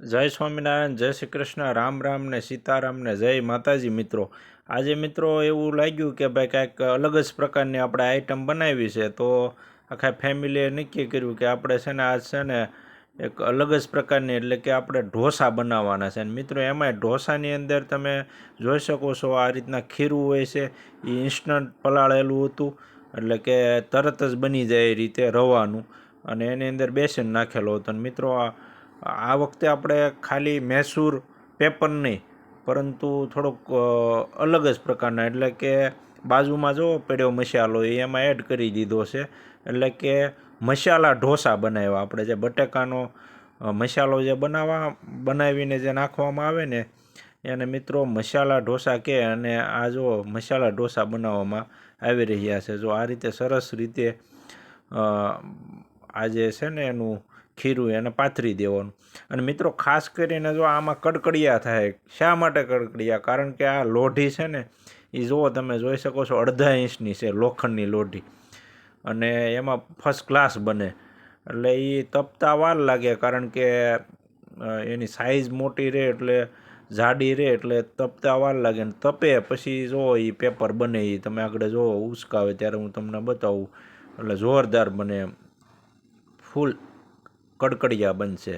જય સ્વામિનારાયણ, જય શ્રી કૃષ્ણ, રામ રામ ને સીતારામ ને જય માતાજી મિત્રો. આજે મિત્રો એવું લાગ્યું કે ભાઈ કાંઈક અલગ જ પ્રકારની આપણે આઈટમ બનાવી છે, તો આખા ફેમિલીએ નક્કી કર્યું કે આપણે છે ને આજ છે ને એક અલગ જ પ્રકારની એટલે કે આપણે ઢોસા બનાવવાના છે. અને મિત્રો એમાંય ઢોસાની અંદર તમે જોઈ શકો છો આ રીતના ખીરું હોય છે એ ઇન્સ્ટન્ટ પલાળેલું હતું, એટલે કે તરત જ બની જાય એ રીતે રવાનું. અને એની અંદર બેસન નાખેલો હતો. અને મિત્રો આ આ વખતે આપણે ખાલી મૈસૂર પેપર નહીં પરંતુ થોડોક અલગ જ પ્રકારના, એટલે કે બાજુમાં જો પડ્યો મસાલો એ એમાં એડ કરી દીધો છે. એટલે કે મસાલા ઢોસા બનાવ્યા આપણે, જે બટેકાનો મસાલો જે બનાવવા બનાવીને જે નાખવામાં આવે ને, એને મિત્રો મસાલા ઢોસા કહે અને આ જો મસાલા ઢોસા બનાવવામાં આવી રહ્યા છે. જો આ રીતે સરસ રીતે આ જે છે ને એનું ખીરું એને પાથરી દેવાનું. અને મિત્રો, ખાસ કરીને જો આમાં કડકડિયા થાય, શા માટે કડકડિયા? કારણ કે આ લોઢી છે ને એ જુઓ તમે જોઈ શકો છો, અડધા ઇંચની છે, લોખંડની લોઢી. અને એમાં ફર્સ્ટ ક્લાસ બને. એટલે એ તપતા વાર લાગે, કારણ કે એની સાઇઝ મોટી રહે એટલે જાડી રહે એટલે તપતા વાર લાગે. ને તપે પછી જો એ પેપર બને એ તમે આગળ જુઓ, ઉસકાવે ત્યારે હું તમને બતાવું. એટલે જોરદાર બને એમ. ફૂલ કડકડિયા બનશે.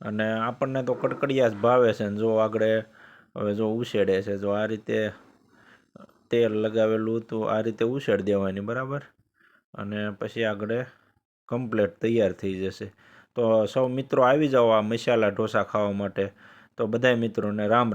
અને આપણને તો કડકડિયા જ ભાવે છે ને જો આગળ હવે જો ઉછેડે છે, જો આ રીતે તેલ લગાવેલું હતું આ રીતે ઉછેડ દેવાની, બરાબર? અને પછી આગળ કમ્પ્લેટ તૈયાર થઈ જશે. તો સૌ મિત્રો આવી જાઓ આ મસાલા ઢોસા ખાવા માટે. તો બધાય મિત્રોને રામ રામ.